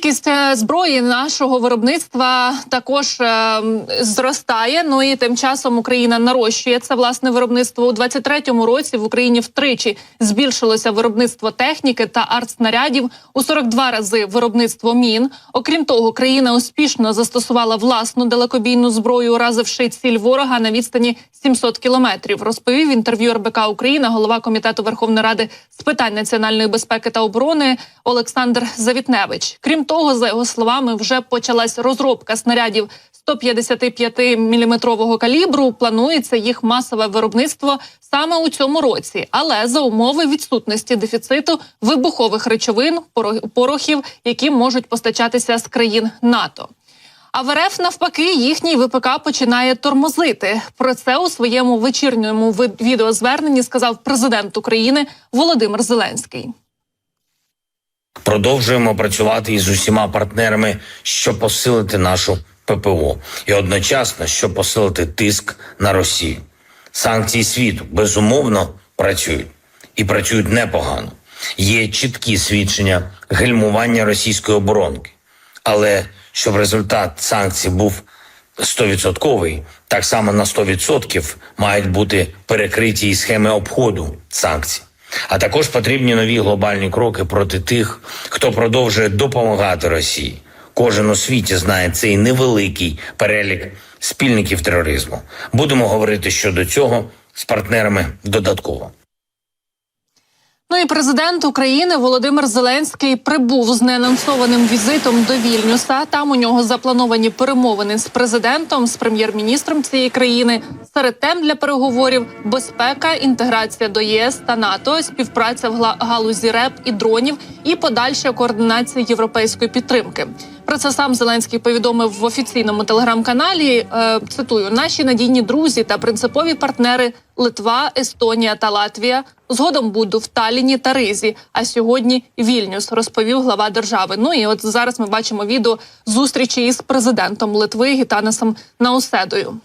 Кількість е, зброї нашого виробництва також е, зростає. Ну і тим часом Україна нарощує це власне виробництво у 23-му році. В Україні втричі збільшилося виробництво техніки та артснарядів у 42 рази виробництво мін. Окрім того, країна успішно застосувала власну далекобійну зброю, уразивши ціль ворога на відстані 700 кілометрів. Розповів в інтерв'ю РБК Україна голова комітету Верховної Ради з питань національної безпеки та оборони Олександр Завітневич. Крім того, за його словами, вже почалась розробка снарядів 155-мм калібру. Планується їх масове виробництво саме у цьому році, але за умови відсутності дефіциту вибухових речовин, порохів, які можуть постачатися з країн НАТО. А в РФ навпаки їхній ВПК починає тормозити. Про це у своєму вечірньому відеозверненні сказав президент України Володимир Зеленський. Продовжуємо працювати із усіма партнерами, щоб посилити нашу ППО, і одночасно, щоб посилити тиск на Росію. Санкції світу безумовно працюють і працюють непогано. Є чіткі свідчення гальмування російської оборонки. Але щоб результат санкцій був 100%, так само на 100% мають бути перекриті і схеми обходу санкцій. А також потрібні нові глобальні кроки проти тих, хто продовжує допомагати Росії. Кожен у світі знає цей невеликий перелік спільників тероризму. Будемо говорити щодо цього з партнерами додатково. Ну і президент України Володимир Зеленський прибув з неанонсованим візитом до Вільнюса. Там у нього заплановані перемовини з президентом, з прем'єр-міністром цієї країни. Серед тем для переговорів безпека, інтеграція до ЄС та НАТО, співпраця в галузі РЕП і дронів і подальша координація європейської підтримки. Про це сам Зеленський повідомив в офіційному телеграм-каналі. Е, цитую: наші надійні друзі та принципові партнери Литва, Естонія та Латвія згодом буду в Таліні та Ризі. А сьогодні Вільнюс розповів глава держави. Ну і от зараз ми бачимо відео зустрічі із президентом Литви Гітанасом Науседою.